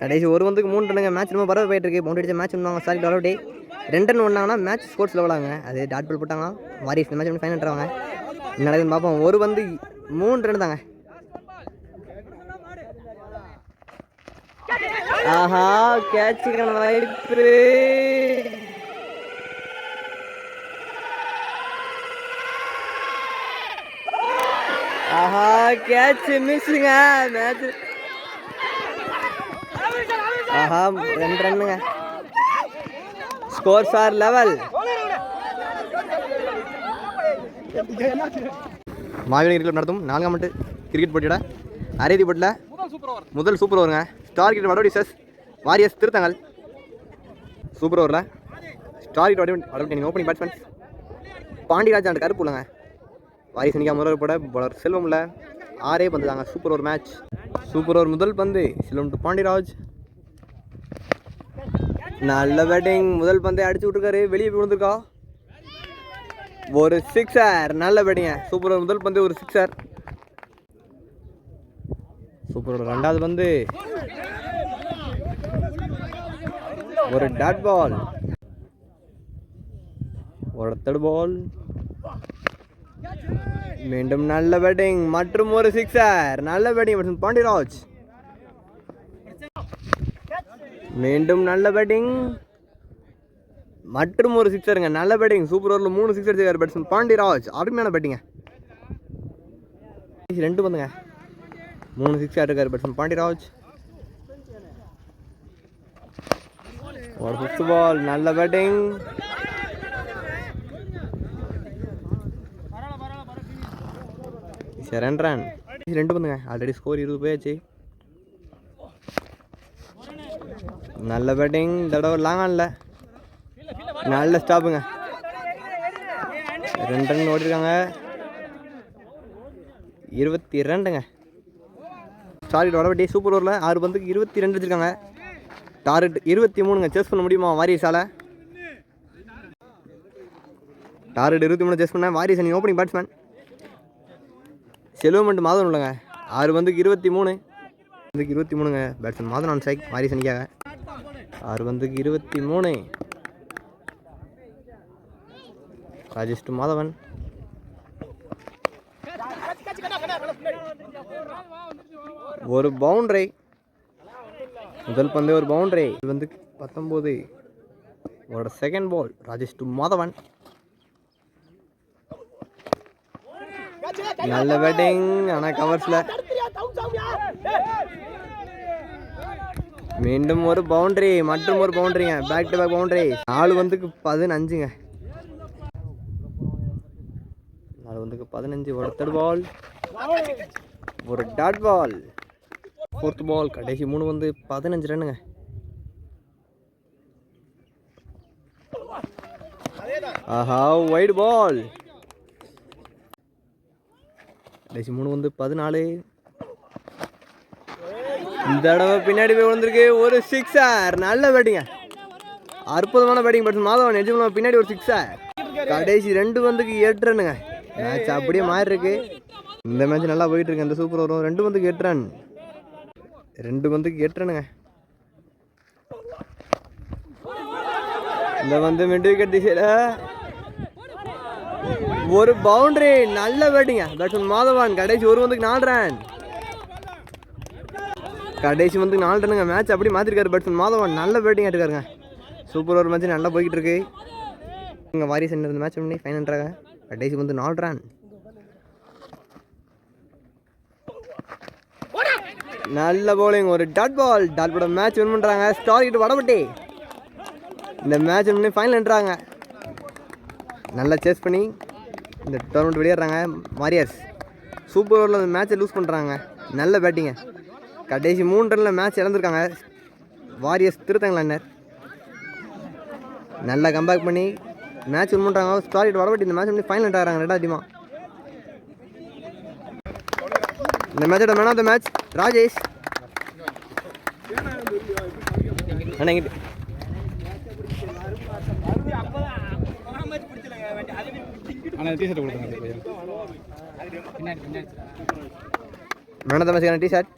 கடைசி ஒரு வந்துக்கு மூணு ரன்னுங்க மேட்ச் ரொம்ப பரவ போயிட்டு இருக்கு. பவுண்டரி அடிச்ச மேட்ச் பண்ணுவாங்க சாரி டெவலப் டே ரெண்டு ரன் ஒன்றாங்கன்னா மேட்ச் ஸ்கோர்ஸ் லெவலாங்க அது டாட் பால் போட்டாங்கன்னா மாரி இந்த மேட்ச் ஃபைன் பண்ணுறாங்க என்ன நடக்குதுன்னு பார்ப்போம். ஒரு வந்து மூணு ரன் தாங்க. ஆஹா கேட்ச் வாய்ப்பு ஆஹா கேட்ச் மிஸ்ஸுங்க மேட்ச் ஆஹா ரெண்டு ரன்னுங்க ஸ்கோர் ஃபார் லெவல் மாவீரன் கிரிக்கெட் நடத்தும் நான்காம் மட்டு கிரிக்கெட் போட்டியோட அரைதி போட்டியில் முதல் சூப்பர் ஓவருங்க ஸ்டார் கிரிக்கெட் வடவடி சஸ் வாரியஸ் திருத்தங்கள். சூப்பர் ஓவரில் star cricket Vadavadi Vadavadi opening batsman Pandiyaraj and Karuppu இல்லைங்க வாரிஸ் அணிக்கா முதல் போட பவுலர் இல்லை. ஆறே பந்து தாங்க super over match. Super over முதல் பந்து செல்வம் டு பாண்டிராஜ் நல்ல பேட்டிங் முதல் பந்தை அடிச்சு விட்டுருக்காரு. வெளியே போய் விழுந்திருக்கா? ஒரு சிக்ஸர் நல்ல பேட்டிங்க சூப்பர் ஓவர் முதல் பந்து ஒரு சிக்ஸர் சூப்பர் ஓவர் ரெண்டாவது பந்து. ஒரு டாட் பால் ஒரு தேர்ட் பால் மீண்டும் நல்ல பேட்டிங் மற்றும் ஒரு சிக்ஸர் நல்ல பேட்டிங் பாண்டியராஜ். மீண்டும் நல்ல பேட்டிங் மற்றும் ஒரு சிக்ஸருங்க நல்ல பேட்டிங் சூப்பர் ஓவரில் மூணு சிக்ஸ் அடிச்சிருக்காரு பேட்ஸ்மேன் பாண்டியராஜ். அருமையான பேட்டிங்க ரெண்டு வந்துங்க. மூணு சிக்ஸ் ஆட்டிருக்காரு பேட்ஸ்மேன் பாண்டியராஜ். ஒரு ஃபிஃப்த் பால் நல்ல பேட்டிங் சரி ரன் ரெண்டு பந்துங்க. ஆல்ரெடி ஸ்கோர் இருபது போயாச்சு. நல்ல பேட்டிங் தடவை லாங் ஆன்ல நல்ல ஸ்டாப்புங்க ரெண்டு ரன் ஓடிருக்காங்க. இருபத்தி ரெண்டுங்க சாரி வடபட்டி சூப்பர் ஓவரில் ஆறு பந்துக்கு இருபத்தி ரெண்டு வச்சுருக்காங்க. டார்கெட் இருபத்தி மூணுங்க சேஸ் பண்ண முடியுமா வாரியஸால் டார்கெட் இருபத்தி மூணு சேஸ் பண்ண வாரியஸ் நீ ஓப்பனிங் பேட்ஸ்மேன் செல்வம் மாதம் இல்லைங்க ஆறு பந்துக்கு இருபத்தி மூணு. பந்துக்கு இருபத்தி மூணுங்க. பேட்ஸ்மேன் மாதம் நான் சைக் மாரி சனிக்காக. ஆறு பந்துக்கு இருபத்தி மூணு. ராஜேஷ் டு மாதவன். ஒரு பவுண்டரி முதல் பந்தே ஒரு பவுண்டரி இது வந்து பத்தொம்போது. ஒரு second ball Rajesh to Madhavan. நல்ல பேட்டிங் ஆனால் கவர்ஸில் மீண்டும் ஒரு பவுண்டரி மற்றும் ஒரு பவுண்டரிங்க பேக் டு பேக் பவுண்டரி நாலு வந்துக்கு பதினஞ்சுங்க. நாலு வந்துக்கு பதினஞ்சு. ஒரு தேர்ட் பால் ஒரு டாட் பால் ஃபோர்த் பால் கடைசி மூணு வந்து பதினஞ்சு ரன்னுங்க. ஆஹா ஒயிட் பால் கடைசி மூணு வந்து பதினாலு. இந்த தடவை பின்னாடி போய் விழுந்திருக்கு ஒரு சிக்ஸர் நல்ல பேட்டிங்க அற்புதமான பேட்டிங் பட் மாதவன். நிஜமா பின்னாடி ஒரு சிக்ஸர் கடைசி ரெண்டு வந்துக்கு எட்டு ரன்னுங்க மேட்ச் அப்படியே மாறி இருக்கு இந்த மேட்ச் நல்லா போயிட்டு இருக்கு இந்த சூப்பர் வரும் ரெண்டு வந்துக்கு எட்டு ரன் ரெண்டு வந்துக்கு எட்டு ரன்னுங்க இந்த வந்து மிட் விக்கெட் திசையில் ஒரு பவுண்டரி நல்ல பேட்டிங்க பேட்ஸ்மேன் மாதவான் கடைசி ஒரு வந்துக்கு நாலு ரன் கடைசி வந்து நாலு ரன்னுங்க மேட்ச் அப்படி மாற்றிருக்காரு பேட்ஸ்மேன் மாதவான் நல்ல பேட்டிங் இருக்காருங்க சூப்பர் ஒரு மேட்ச் நல்லா போய்கிட்டு இருக்கு இங்கே வாரிஸ் இந்த மேட்ச் பண்ணி ஃபைனல்றாங்க கடைசி வந்து நாலு ரன் நல்ல போலிங் ஒரு dot ball dot ball match win பண்ணுறாங்க ஸ்டார் கிட்ட வடபட்டி. இந்த மேட்ச் பண்ணி ஃபைனல்ன்றாங்க நல்லா சேஸ் பண்ணி இந்த டோர்னமெண்ட் வெளியேறாங்க மாரியாஸ் சூப்பர் ஓவரில் இந்த மேட்ச்சை லூஸ் பண்ணுறாங்க நல்ல பேட்டிங்க கடைசி மூணு ரனில் மேட்ச் இழந்திருக்காங்க. வாரியர்ஸ் திருத்தங்களாண்ணர் நல்லா கம்பேக் பண்ணி மேட்ச் வின் பண்ணுறாங்க ஸ்டார் வடபட்டி இந்த மேட்ச் பண்ணி ஃபைனல் ஆகிறாங்க ரெண்டாவது அதிகமாக இந்த மேட்சோட man of the match Rajesh. அண்ணா இங்கிட்டு. ஆனால் டிஷர்ட் கொடுத்துருங்க. Man of the match T shirt